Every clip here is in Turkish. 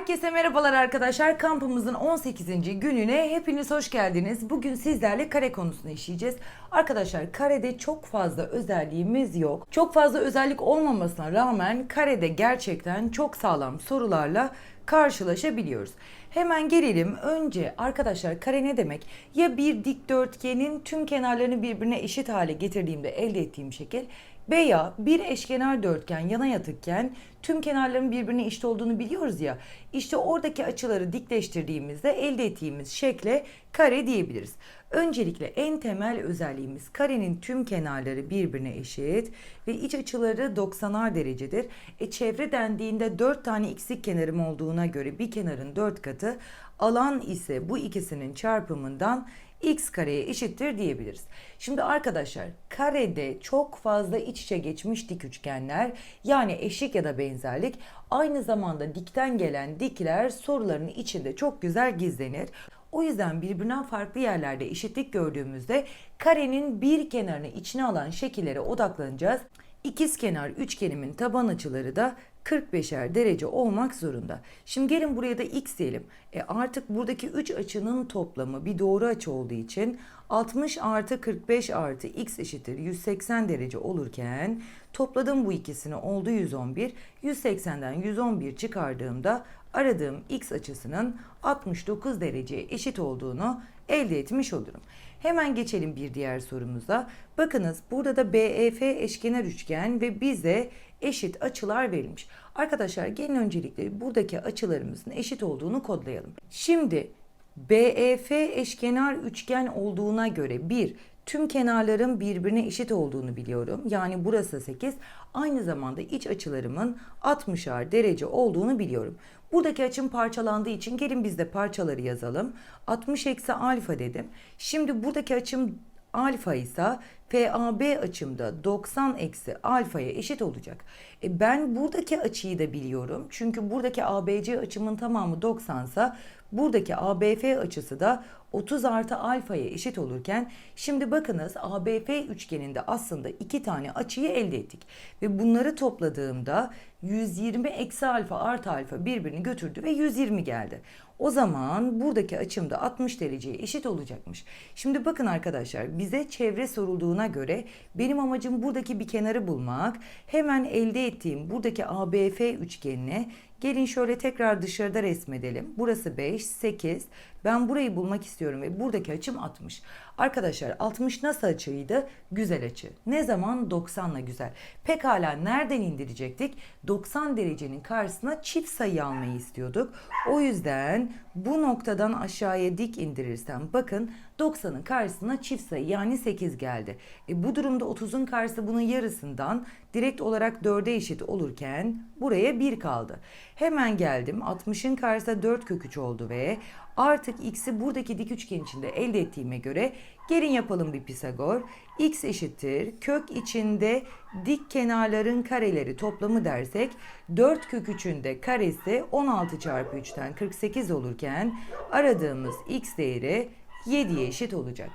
Herkese merhabalar arkadaşlar. Kampımızın 18. gününe hepiniz hoş geldiniz. Bugün sizlerle kare konusunu işleyeceğiz. Arkadaşlar karede çok fazla özelliğimiz yok. Çok fazla özellik olmamasına rağmen karede gerçekten çok sağlam sorularla karşılaşabiliyoruz. Hemen gelelim. Önce arkadaşlar kare ne demek? Ya bir dikdörtgenin tüm kenarlarını birbirine eşit hale getirdiğimde elde ettiğim şekil veya bir eşkenar dörtgen yana yatıkken tüm kenarların birbirine eşit olduğunu biliyoruz ya. İşte oradaki açıları dikleştirdiğimizde elde ettiğimiz şekle kare diyebiliriz. Öncelikle en temel özelliğimiz karenin tüm kenarları birbirine eşit ve iç açıları 90'ar derecedir. E çevre dendiğinde 4 tane x'lik kenarım olduğuna göre bir kenarın 4 katı alan ise bu ikisinin çarpımından x kareye eşittir diyebiliriz. Şimdi arkadaşlar karede çok fazla iç içe geçmiş dik üçgenler yani eşik ya da benzerlik aynı zamanda dikten gelen dikler soruların içinde çok güzel gizlenir. O yüzden birbirinden farklı yerlerde eşitlik gördüğümüzde karenin bir kenarını içine alan şekillere odaklanacağız. İkizkenar üçgenimin taban açıları da 45'er derece olmak zorunda. Şimdi gelin buraya da x diyelim. E artık buradaki 3 açının toplamı bir doğru açı olduğu için 60 artı 45 artı x eşittir 180 derece olurken topladım bu ikisini oldu 111. 180'den 111 çıkardığımda aradığım x açısının 69 dereceye eşit olduğunu elde etmiş olurum. Hemen geçelim bir diğer sorumuza. Bakınız burada da BEF eşkenar üçgen ve bize eşit açılar verilmiş. Arkadaşlar gelin öncelikle buradaki açılarımızın eşit olduğunu kodlayalım. Şimdi BEF eşkenar üçgen olduğuna göre bir tüm kenarların birbirine eşit olduğunu biliyorum. Yani burası 8. Aynı zamanda iç açılarımın 60'ar derece olduğunu biliyorum. Buradaki açım parçalandığı için gelin biz de parçaları yazalım. 60 eksi alfa dedim. Şimdi buradaki açım alfa ise FAB açımda 90 eksi alfaya eşit olacak. E ben buradaki açıyı da biliyorum. Çünkü buradaki ABC açımın tamamı 90 ise buradaki ABF açısı da 30 artı alfaya eşit olurken şimdi bakınız ABF üçgeninde aslında iki tane açıyı elde ettik. Ve bunları topladığımda 120 eksi alfa artı alfa birbirini götürdü ve 120 geldi. O zaman buradaki açım da 60 dereceye eşit olacakmış. Şimdi bakın arkadaşlar bize çevre sorulduğuna göre benim amacım buradaki bir kenarı bulmak. Hemen elde ettiğim buradaki ABF üçgenine gelin şöyle tekrar dışarıda resmedelim. Burası 5, 8. Ben burayı bulmak istiyorum ve buradaki açım 60. Arkadaşlar 60 nasıl açıydı? Güzel açı. Ne zaman? 90 ile güzel. Pekala nereden indirecektik? 90 derecenin karşısına çift sayı almayı istiyorduk. O yüzden bu noktadan aşağıya dik indirirsem bakın 90'ın karşısına çift sayı yani 8 geldi. E bu durumda 30'un karşısı bunun yarısından direkt olarak 4'e eşit olurken buraya 1 kaldı. Hemen geldim 60'ın karşısına 4 kök 3 oldu ve artık x'i buradaki dik üçgen içinde elde ettiğime göre gelin yapalım bir Pisagor. x eşittir kök içinde dik kenarların kareleri toplamı dersek 4 kök 3'ün de karesi 16 çarpı 3'ten 48 olurken aradığımız x değeri 7'ye eşit olacak.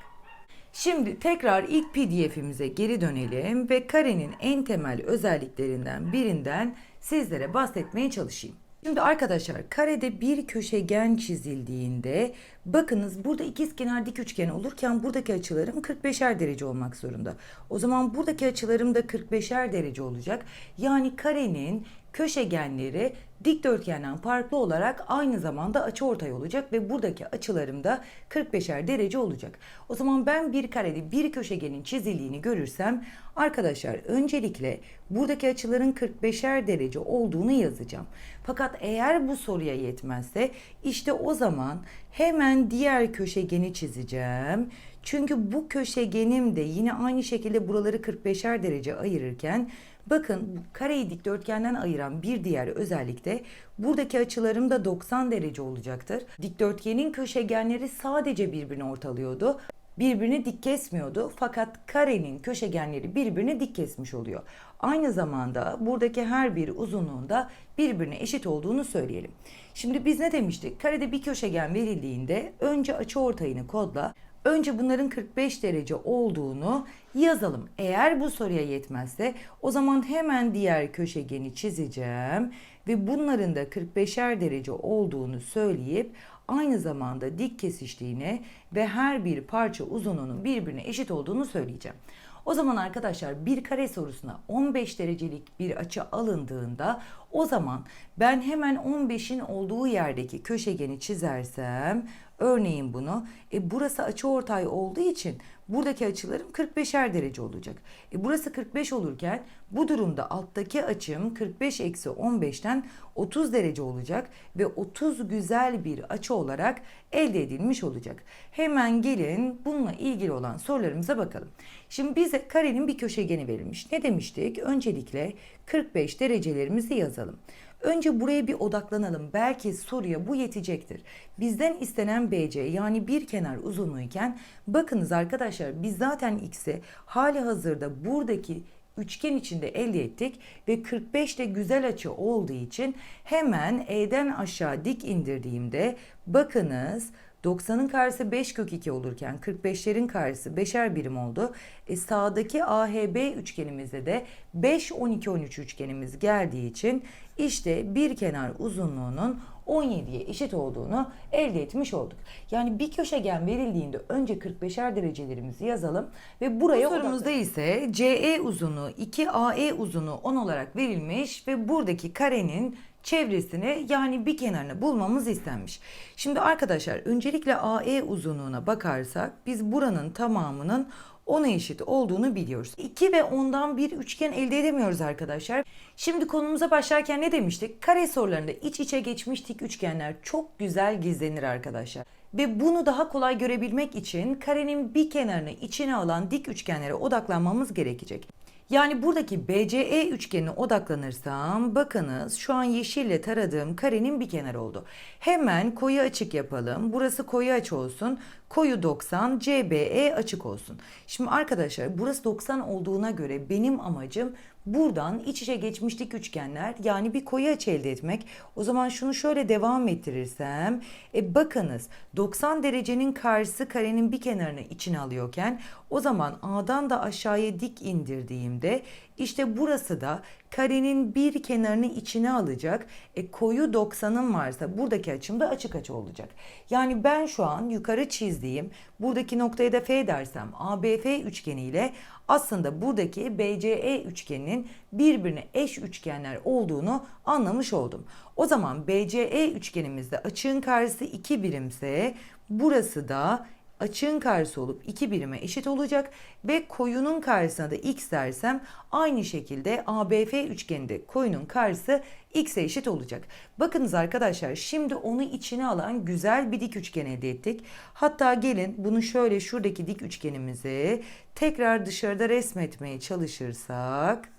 Şimdi tekrar ilk pdf'imize geri dönelim ve karenin en temel özelliklerinden birinden sizlere bahsetmeye çalışayım. Şimdi arkadaşlar karede bir köşegen çizildiğinde bakınız burada ikizkenar dik üçgen olurken buradaki açılarım 45'er derece olmak zorunda. O zaman buradaki açılarım da 45'er derece olacak. Yani karenin köşegenleri dikdörtgenden farklı olarak aynı zamanda açıortay olacak ve buradaki açılarım da 45'er derece olacak. O zaman ben bir karede bir köşegenin çizildiğini görürsem arkadaşlar öncelikle buradaki açıların 45'er derece olduğunu yazacağım. Fakat eğer bu soruya yetmezse işte o zaman hemen diğer köşegeni çizeceğim. Çünkü bu köşegenim de yine aynı şekilde buraları 45'er derece ayırırken Bakın kareyi dikdörtgenden ayıran bir diğer özellik de buradaki açılarım da 90 derece olacaktır. Dikdörtgenin köşegenleri sadece birbirini ortalıyordu. Birbirini dik kesmiyordu fakat karenin köşegenleri birbirini dik kesmiş oluyor. Aynı zamanda buradaki her bir uzunluğunda birbirine eşit olduğunu söyleyelim. Şimdi biz ne demiştik? Karede bir köşegen verildiğinde önce açı ortayını kodla Önce bunların 45 derece olduğunu yazalım. Eğer bu soruya yetmezse o zaman hemen diğer köşegeni çizeceğim ve bunların da 45'er derece olduğunu söyleyip aynı zamanda dik kesiştiğine ve her bir parça uzunluğunun birbirine eşit olduğunu söyleyeceğim. O zaman arkadaşlar bir kare sorusuna 15 derecelik bir açı alındığında o zaman ben hemen 15'in olduğu yerdeki köşegeni çizersem örneğin bunu e burası açı ortay olduğu için buradaki açılarım 45'er derece olacak. E burası 45 olurken bu durumda alttaki açım 45 eksi 15'ten 30 derece olacak ve 30 güzel bir açı olarak elde edilmiş olacak. Hemen gelin bununla ilgili olan sorularımıza bakalım. Şimdi bize karenin bir köşegeni verilmiş. Ne demiştik? Öncelikle 45 derecelerimizi yazalım. Önce buraya bir odaklanalım. Belki soruya bu yetecektir. Bizden istenen BC yani bir kenar uzunluğuyken bakınız arkadaşlar biz zaten x'i hali hazırda buradaki üçgen içinde elde ettik ve 45 de güzel açı olduğu için hemen E'den aşağı dik indirdiğimde bakınız 90'ın karşısı 5 kök 2 olurken 45'lerin karşısı 5'er birim oldu. E sağdaki AHB üçgenimizde de 5 12 13 üçgenimiz geldiği için işte bir kenar uzunluğunun 17'ye eşit olduğunu elde etmiş olduk. Yani bir köşegen verildiğinde önce 45'er derecelerimizi yazalım ve buraya Bu sorumuzda ise CE uzunluğu 2 AE uzunluğu 10 olarak verilmiş ve buradaki karenin çevresini yani bir kenarını bulmamız istenmiş. Şimdi arkadaşlar öncelikle AE uzunluğuna bakarsak biz buranın tamamının 10'a eşit olduğunu biliyoruz. 2 ve 10'dan bir üçgen elde edemiyoruz arkadaşlar. Şimdi konumuza başlarken ne demiştik? Kare sorularında iç içe geçmiş dik üçgenler çok güzel gizlenir arkadaşlar. Ve bunu daha kolay görebilmek için karenin bir kenarını içine alan dik üçgenlere odaklanmamız gerekecek. Yani buradaki BCE üçgenine odaklanırsam bakınız şu an yeşille taradığım karenin bir kenarı oldu. Hemen koyu açık yapalım. Burası koyu açı olsun. Koyu 90 CBE açık olsun. Şimdi arkadaşlar burası 90 olduğuna göre benim amacım buradan iç içe geçmişlik üçgenler yani bir koyu açı elde etmek. O zaman şunu şöyle devam ettirirsem e bakınız 90 derecenin karşısı karenin bir kenarını içine alıyorken o zaman A'dan da aşağıya dik indirdiğimde işte burası da karenin bir kenarını içine alacak. E koyu 90'ım varsa buradaki açım da açık açı olacak. Yani ben şu an yukarı çizdiğim buradaki noktaya da F dersem ABF üçgeniyle aslında buradaki BCE üçgeninin birbirine eş üçgenler olduğunu anlamış oldum. O zaman BCE üçgenimizde açığın karşısı 2 birimse burası da açığın karşısı olup iki birime eşit olacak ve koyunun karşısına da x dersem aynı şekilde ABF üçgeninde koyunun karşısı x'e eşit olacak. Bakınız arkadaşlar şimdi onu içine alan güzel bir dik üçgen elde ettik. Hatta gelin bunu şöyle şuradaki dik üçgenimizi tekrar dışarıda resmetmeye çalışırsak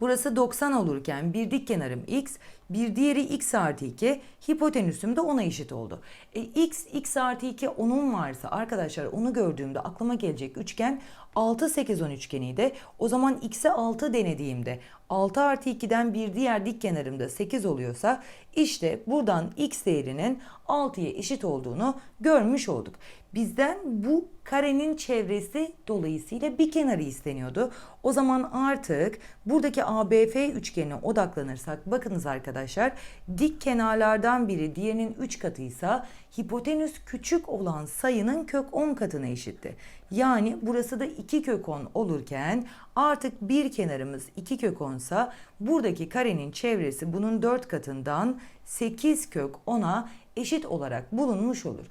Burası 90 olurken bir dik kenarım x, bir diğeri x artı 2, hipotenüsüm de 10'a eşit oldu. E, x, x artı 2 10'un varsa arkadaşlar onu gördüğümde aklıma gelecek üçgen 6, 8, 10 üçgeniydi. O zaman x'e 6 denediğimde 6 artı 2'den bir diğer dik kenarımda 8 oluyorsa işte buradan x değerinin 6'ya eşit olduğunu görmüş olduk. Bizden bu karenin çevresi dolayısıyla bir kenarı isteniyordu. O zaman artık buradaki ABF üçgenine odaklanırsak bakınız arkadaşlar dik kenarlardan biri diğerinin 3 katıysa hipotenüs küçük olan sayının kök 10 katına eşitti. Yani burası da 2 kök 10 olurken artık bir kenarımız 2 kök 10 sa buradaki karenin çevresi bunun 4 katından 8 kök 10'a eşit olarak bulunmuş olur.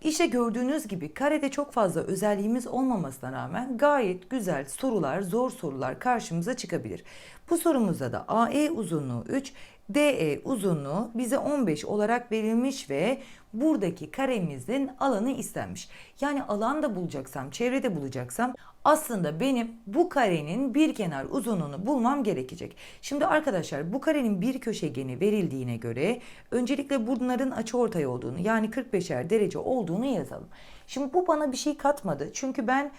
İşte gördüğünüz gibi karede çok fazla özelliğimiz olmamasına rağmen gayet güzel sorular, zor sorular karşımıza çıkabilir. Bu sorumuzda da AE uzunluğu 3, DE uzunluğu bize 15 olarak verilmiş ve buradaki karemizin alanı istenmiş. Yani alanda bulacaksam, çevrede bulacaksam aslında benim bu karenin bir kenar uzunluğunu bulmam gerekecek. Şimdi arkadaşlar bu karenin bir köşegeni verildiğine göre öncelikle bunların açıortay olduğunu yani 45'er derece olduğunu yazalım. Şimdi bu bana bir şey katmadı. Çünkü ben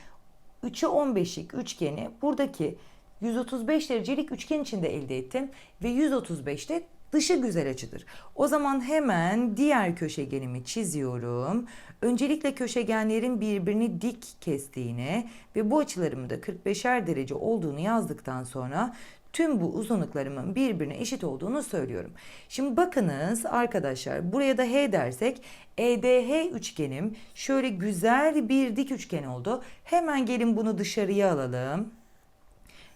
3'e 15'lik üçgeni buradaki 135 derecelik üçgen içinde elde ettim ve 135'te dışı güzel açıdır. O zaman hemen diğer köşegenimi çiziyorum. Öncelikle köşegenlerin birbirini dik kestiğini ve bu açılarımın da 45'er derece olduğunu yazdıktan sonra tüm bu uzunluklarımın birbirine eşit olduğunu söylüyorum. Şimdi bakınız arkadaşlar buraya da H dersek EDH üçgenim şöyle güzel bir dik üçgen oldu. Hemen gelin bunu dışarıya alalım.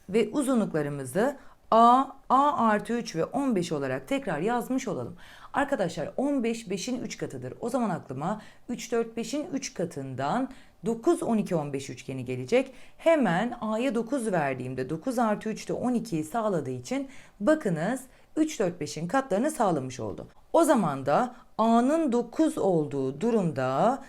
Ve uzunluklarımızı A, A artı 3 ve 15 olarak tekrar yazmış olalım. Arkadaşlar 15 5'in 3 katıdır. O zaman aklıma 3 4 5'in 3 katından 9 12 15 üçgeni gelecek. Hemen A'ya 9 verdiğimde 9 artı 3 de 12'yi sağladığı için bakınız 3 4 5'in katlarını sağlamış oldu. O zaman da A'nın 9 olduğu durumda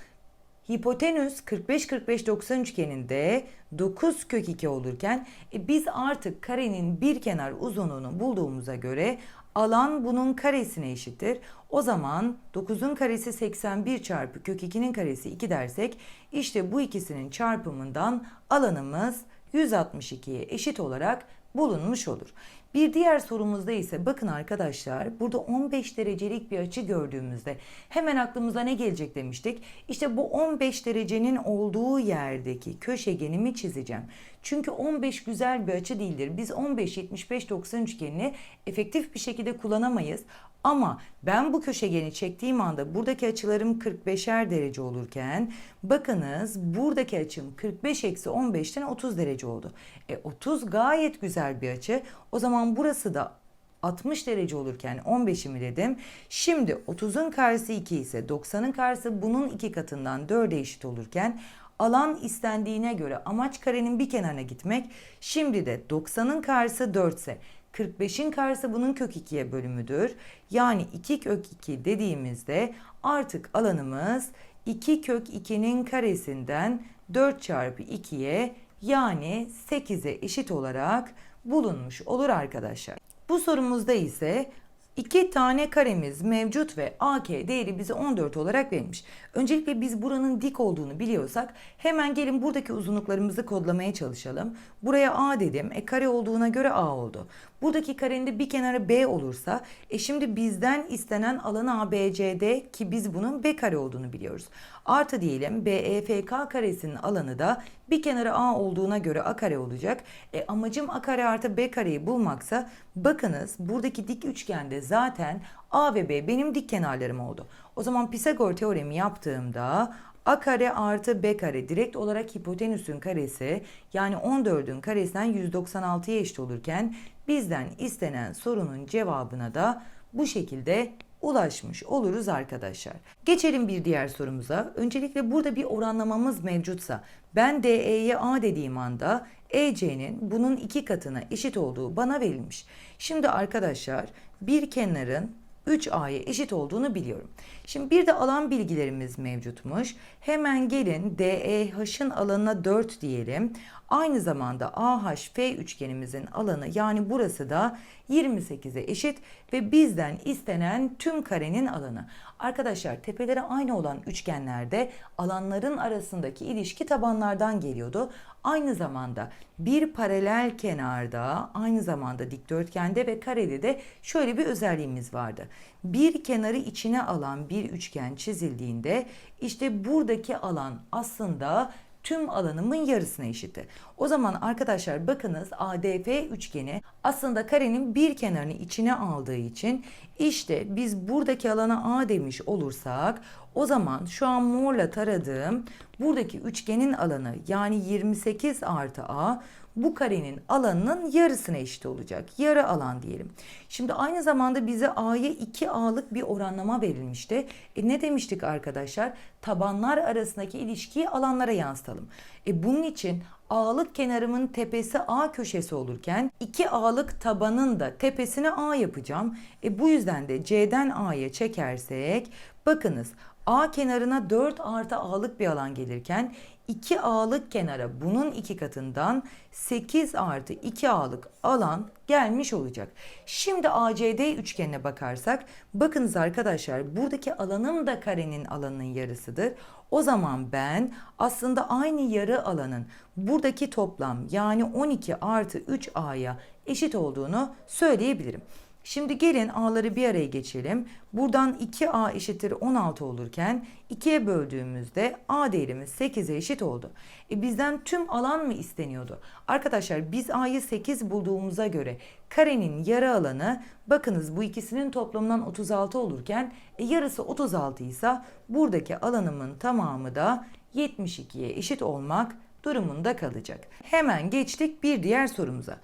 Hipotenüs 45-45-90 üçgeninde 9 kök 2 olurken e, biz artık karenin bir kenar uzunluğunu bulduğumuza göre alan bunun karesine eşittir. O zaman 9'un karesi 81 çarpı kök 2'nin karesi 2 dersek işte bu ikisinin çarpımından alanımız 162'ye eşit olarak bulunmuş olur. Bir diğer sorumuzda ise bakın arkadaşlar burada 15 derecelik bir açı gördüğümüzde hemen aklımıza ne gelecek demiştik. İşte bu 15 derecenin olduğu yerdeki köşegenimi çizeceğim. Çünkü 15 güzel bir açı değildir. Biz 15 75 90 üçgenini efektif bir şekilde kullanamayız. Ama ben bu köşegeni çektiğim anda buradaki açılarım 45'er derece olurken bakınız buradaki açım 45 eksi 15'ten 30 derece oldu. E 30 gayet güzel bir açı. O zaman burası da 60 derece olurken 15'imi dedim. Şimdi 30'un karşısı 2 ise 90'ın karşısı bunun iki katından 4'e eşit olurken alan istendiğine göre amaç karenin bir kenarına gitmek. Şimdi de 90'ın karşısı 4 ise 45'in karşısı bunun kök 2'ye bölümüdür. Yani 2 kök 2 dediğimizde artık alanımız 2 kök 2'nin karesinden 4 çarpı 2'ye yani 8'e eşit olarak bulunmuş olur arkadaşlar. Bu sorumuzda ise iki tane karemiz mevcut ve AK değeri bize 14 olarak verilmiş. Öncelikle biz buranın dik olduğunu biliyorsak hemen gelin buradaki uzunluklarımızı kodlamaya çalışalım. Buraya A dedim. E kare olduğuna göre A oldu. Buradaki karenin de bir kenarı B olursa e şimdi bizden istenen alan ABCD ki biz bunun B kare olduğunu biliyoruz. Artı diyelim BEFK karesinin alanı da bir kenarı A olduğuna göre A kare olacak. E amacım A kare artı B kareyi bulmaksa bakınız buradaki dik üçgende zaten A ve B benim dik kenarlarım oldu. O zaman Pisagor teoremi yaptığımda A kare artı B kare direkt olarak hipotenüsün karesi yani 14'ün karesinden 196'ya eşit olurken bizden istenen sorunun cevabına da bu şekilde ulaşmış oluruz arkadaşlar. Geçelim bir diğer sorumuza. Öncelikle burada bir oranlamamız mevcutsa ben DE'ye A dediğim anda EC'nin bunun iki katına eşit olduğu bana verilmiş. Şimdi arkadaşlar bir kenarın 3A'ya eşit olduğunu biliyorum. Şimdi bir de alan bilgilerimiz mevcutmuş. Hemen gelin DEH'ın alanına 4 diyelim. Aynı zamanda AHF üçgenimizin alanı yani burası da 28'e eşit ve bizden istenen tüm karenin alanı. Arkadaşlar tepeleri aynı olan üçgenlerde alanların arasındaki ilişki tabanlardan geliyordu. Aynı zamanda bir paralel kenarda aynı zamanda dikdörtgende ve karede de şöyle bir özelliğimiz vardı. Bir kenarı içine alan bir üçgen çizildiğinde işte buradaki alan aslında tüm alanımın yarısına eşitti. O zaman arkadaşlar bakınız ADF üçgeni aslında karenin bir kenarını içine aldığı için işte biz buradaki alana A demiş olursak o zaman şu an morla taradığım buradaki üçgenin alanı yani 28 artı A bu karenin alanının yarısına eşit olacak. Yarı alan diyelim. Şimdi aynı zamanda bize A'ya 2A'lık bir oranlama verilmişti. E ne demiştik arkadaşlar? Tabanlar arasındaki ilişkiyi alanlara yansıtalım. E bunun için A'lık kenarımın tepesi A köşesi olurken 2A'lık tabanın da tepesine A yapacağım. E bu yüzden de C'den A'ya çekersek bakınız A kenarına 4 artı A'lık bir alan gelirken 2 A'lık kenara bunun iki katından 8 artı 2 A'lık alan gelmiş olacak. Şimdi ACD üçgenine bakarsak bakınız arkadaşlar buradaki alanım da karenin alanının yarısıdır. O zaman ben aslında aynı yarı alanın buradaki toplam yani 12 artı 3A'ya eşit olduğunu söyleyebilirim. Şimdi gelin a'ları bir araya geçelim. Buradan 2a eşittir 16 olurken 2'ye böldüğümüzde a değerimiz 8'e eşit oldu. E bizden tüm alan mı isteniyordu? Arkadaşlar biz a'yı 8 bulduğumuza göre karenin yarı alanı bakınız bu ikisinin toplamından 36 olurken e, yarısı 36 ise buradaki alanımın tamamı da 72'ye eşit olmak durumunda kalacak. Hemen geçtik bir diğer sorumuza.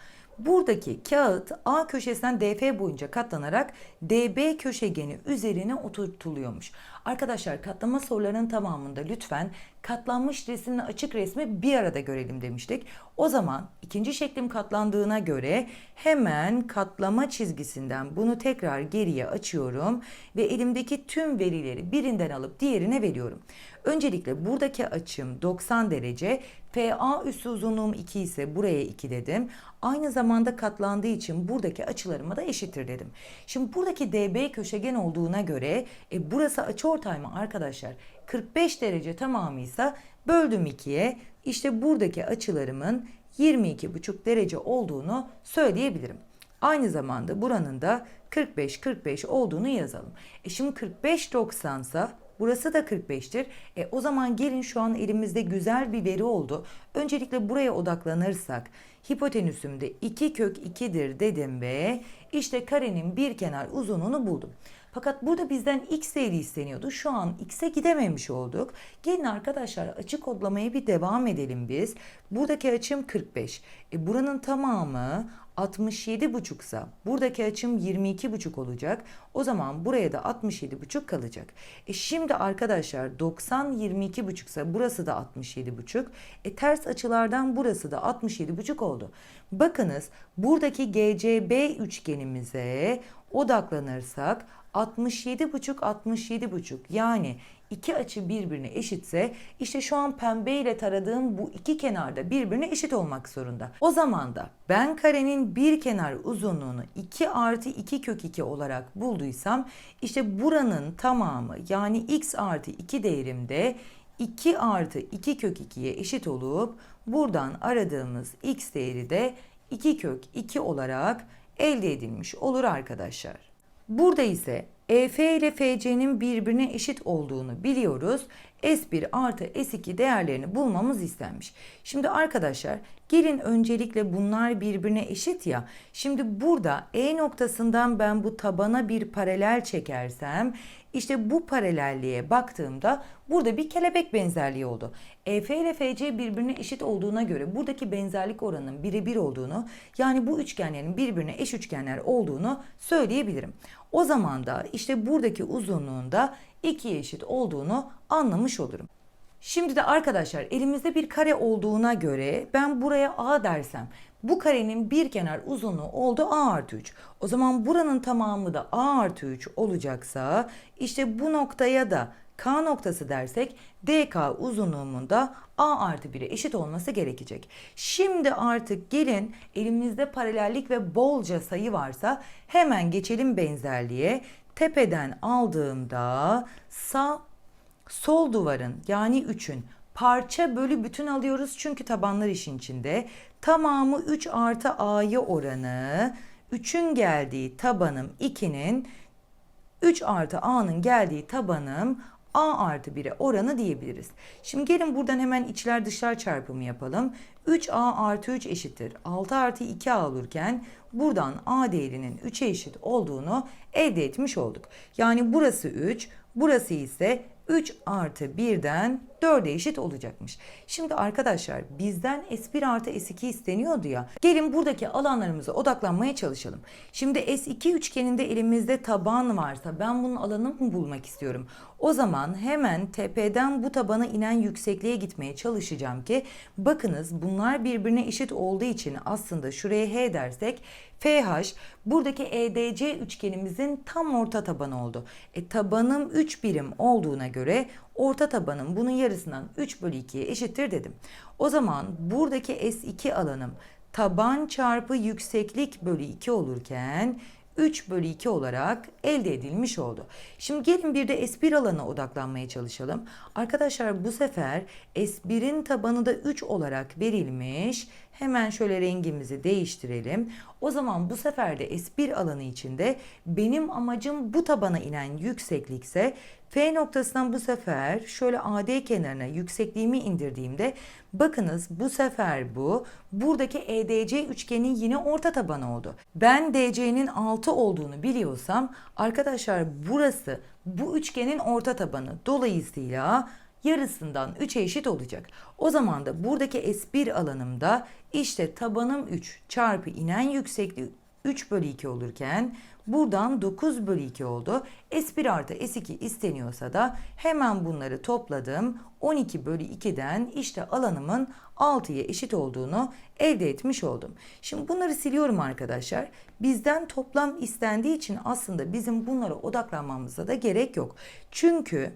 Buradaki kağıt A köşesinden DF boyunca katlanarak DB köşegeni üzerine oturtuluyormuş. Arkadaşlar katlama sorularının tamamında lütfen katlanmış resimle açık resmi bir arada görelim demiştik. O zaman ikinci şeklim katlandığına göre hemen katlama çizgisinden bunu tekrar geriye açıyorum ve elimdeki tüm verileri birinden alıp diğerine veriyorum. Öncelikle buradaki açım 90 derece. FA üstü uzunluğum 2 ise buraya 2 dedim. Aynı zamanda katlandığı için buradaki açılarıma da eşittir dedim. Şimdi buradaki DB köşegen olduğuna göre e, burası açıortay mı arkadaşlar? 45 derece tamamıysa böldüm 2'ye. İşte buradaki açılarımın 22,5 derece olduğunu söyleyebilirim. Aynı zamanda buranın da 45-45 olduğunu yazalım. E şimdi 45-90 ise burası da 45'tir. E o zaman gelin şu an elimizde güzel bir veri oldu. Öncelikle buraya odaklanırsak hipotenüsümde 2 kök 2'dir dedim ve işte karenin bir kenar uzunluğunu buldum. Fakat burada bizden x değeri isteniyordu. Şu an x'e gidememiş olduk. Gelin arkadaşlar açı kodlamaya bir devam edelim biz. Buradaki açım 45. E buranın tamamı 67,5 ise buradaki açım 22,5 olacak. O zaman buraya da 67,5 kalacak. E şimdi arkadaşlar 90 22,5 ise burası da 67,5. E ters açılardan burası da 67,5 oldu. Bakınız buradaki GCB üçgenimize odaklanırsak 67,5 67,5 yani iki açı birbirine eşitse işte şu an pembe ile taradığım bu iki kenarda birbirine eşit olmak zorunda. O zaman da ben karenin bir kenar uzunluğunu 2 artı 2 kök 2 olarak bulduysam işte buranın tamamı yani x artı 2 değerimde 2 artı 2 kök 2'ye eşit olup buradan aradığımız x değeri de 2 kök 2 olarak elde edilmiş olur arkadaşlar. Burada ise EF ile FC'nin birbirine eşit olduğunu biliyoruz. S1 artı S2 değerlerini bulmamız istenmiş. Şimdi arkadaşlar gelin öncelikle bunlar birbirine eşit ya. Şimdi burada E noktasından ben bu tabana bir paralel çekersem işte bu paralelliğe baktığımda burada bir kelebek benzerliği oldu. EF ile FC birbirine eşit olduğuna göre buradaki benzerlik oranının birebir olduğunu yani bu üçgenlerin birbirine eş üçgenler olduğunu söyleyebilirim. O zaman da işte buradaki uzunluğunda ikiye eşit olduğunu anlamış olurum. Şimdi de arkadaşlar elimizde bir kare olduğuna göre ben buraya A dersem bu karenin bir kenar uzunluğu oldu A artı 3. O zaman buranın tamamı da A artı 3 olacaksa işte bu noktaya da K noktası dersek DK uzunluğumun da A artı 1'e eşit olması gerekecek. Şimdi artık gelin elimizde paralellik ve bolca sayı varsa hemen geçelim benzerliğe. Tepeden aldığımda sağ sol duvarın yani 3'ün parça bölü bütün alıyoruz çünkü tabanlar işin içinde. Tamamı 3 artı a'yı oranı 3'ün geldiği tabanım 2'nin 3 artı a'nın geldiği tabanım a artı 1'e oranı diyebiliriz. Şimdi gelin buradan hemen içler dışlar çarpımı yapalım. 3a artı 3 eşittir. 6 artı 2a olurken buradan a değerinin 3'e eşit olduğunu elde etmiş olduk. Yani burası 3, burası ise 3 artı 1'den 4'e eşit olacakmış. Şimdi arkadaşlar bizden S1 artı S2 isteniyordu ya. Gelin buradaki alanlarımıza odaklanmaya çalışalım. Şimdi S2 üçgeninde elimizde taban varsa ben bunun alanını bulmak istiyorum? O zaman hemen tepeden bu tabana inen yüksekliğe gitmeye çalışacağım ki bakınız bunlar birbirine eşit olduğu için aslında şuraya H dersek FH buradaki EDC üçgenimizin tam orta tabanı oldu. E tabanım 3 birim olduğuna göre orta tabanım bunun yarısından 3 bölü 2'ye eşittir dedim. O zaman buradaki S2 alanım taban çarpı yükseklik bölü 2 olurken 3 bölü 2 olarak elde edilmiş oldu. Şimdi gelin bir de S1 alanına odaklanmaya çalışalım. Arkadaşlar bu sefer S1'in tabanı da 3 olarak verilmiş Hemen şöyle rengimizi değiştirelim. O zaman bu sefer de S1 alanı içinde benim amacım bu tabana inen yükseklikse F noktasından bu sefer şöyle AD kenarına yüksekliğimi indirdiğimde bakınız bu sefer bu buradaki EDC üçgenin yine orta tabanı oldu. Ben DC'nin 6 olduğunu biliyorsam arkadaşlar burası bu üçgenin orta tabanı. Dolayısıyla yarısından 3'e eşit olacak. O zaman da buradaki S1 alanımda işte tabanım 3 çarpı inen yüksekliği 3 bölü 2 olurken buradan 9 bölü 2 oldu. S1 artı S2 isteniyorsa da hemen bunları topladım. 12 bölü 2'den işte alanımın 6'ya eşit olduğunu elde etmiş oldum. Şimdi bunları siliyorum arkadaşlar. Bizden toplam istendiği için aslında bizim bunlara odaklanmamıza da gerek yok. Çünkü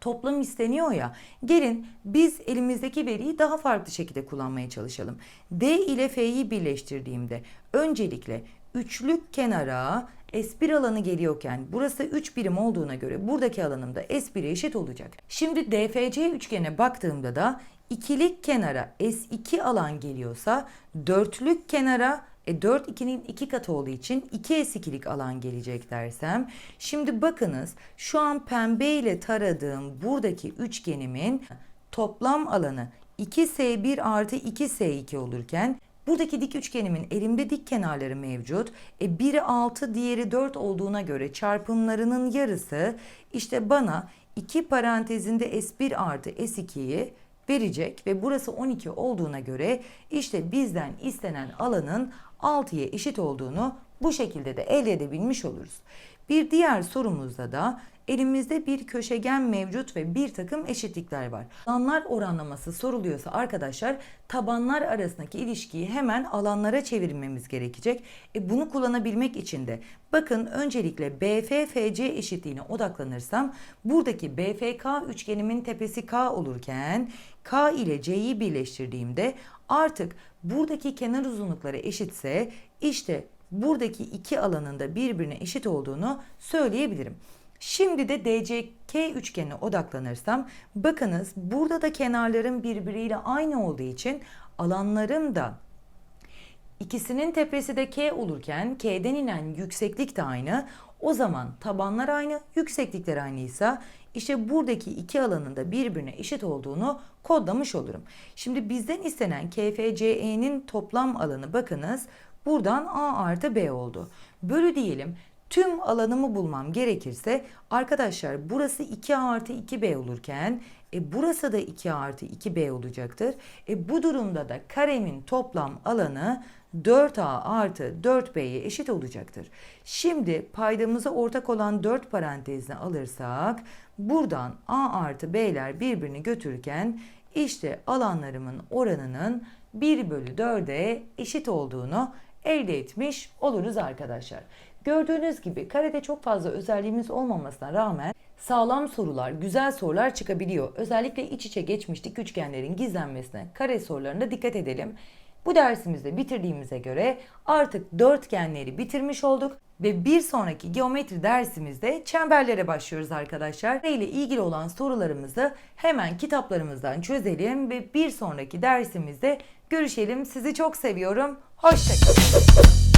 toplam isteniyor ya. Gelin biz elimizdeki veriyi daha farklı şekilde kullanmaya çalışalım. D ile F'yi birleştirdiğimde öncelikle üçlük kenara S1 alanı geliyorken burası 3 birim olduğuna göre buradaki alanım da S1'e eşit olacak. Şimdi DFC üçgene baktığımda da ikilik kenara S2 alan geliyorsa dörtlük kenara e 4 2'nin 2 katı olduğu için 2S2'lik alan gelecek dersem. Şimdi bakınız şu an pembe ile taradığım buradaki üçgenimin toplam alanı 2S1 artı 2S2 olurken buradaki dik üçgenimin elimde dik kenarları mevcut. E biri 6 diğeri 4 olduğuna göre çarpımlarının yarısı işte bana 2 parantezinde S1 artı S2'yi verecek ve burası 12 olduğuna göre işte bizden istenen alanın 6'ya eşit olduğunu bu şekilde de elde edebilmiş oluruz. Bir diğer sorumuzda da elimizde bir köşegen mevcut ve bir takım eşitlikler var. Alanlar oranlaması soruluyorsa arkadaşlar tabanlar arasındaki ilişkiyi hemen alanlara çevirmemiz gerekecek. E bunu kullanabilmek için de bakın öncelikle BFFC eşitliğine odaklanırsam buradaki BFK üçgenimin tepesi K olurken K ile C'yi birleştirdiğimde artık buradaki kenar uzunlukları eşitse işte buradaki iki alanın da birbirine eşit olduğunu söyleyebilirim. Şimdi de DCK üçgenine odaklanırsam bakınız burada da kenarlarım birbiriyle aynı olduğu için alanlarım da ikisinin tepesi de K olurken K'den inen yükseklik de aynı. O zaman tabanlar aynı, yükseklikler aynıysa işte buradaki iki alanın da birbirine eşit olduğunu kodlamış olurum. Şimdi bizden istenen KFCE'nin toplam alanı bakınız buradan A artı B oldu. Bölü diyelim tüm alanımı bulmam gerekirse arkadaşlar burası 2A artı 2B olurken e, burası da 2A artı 2B olacaktır. E, bu durumda da karemin toplam alanı 4A artı 4B'ye eşit olacaktır. Şimdi paydamıza ortak olan 4 parantezine alırsak buradan A artı B'ler birbirini götürürken işte alanlarımın oranının 1 bölü 4'e eşit olduğunu elde etmiş oluruz arkadaşlar. Gördüğünüz gibi karede çok fazla özelliğimiz olmamasına rağmen sağlam sorular, güzel sorular çıkabiliyor. Özellikle iç içe geçmiş dik üçgenlerin gizlenmesine kare sorularında dikkat edelim. Bu dersimizde bitirdiğimize göre artık dörtgenleri bitirmiş olduk ve bir sonraki geometri dersimizde çemberlere başlıyoruz arkadaşlar. ile ilgili olan sorularımızı hemen kitaplarımızdan çözelim ve bir sonraki dersimizde görüşelim. Sizi çok seviyorum. Hoşçakalın.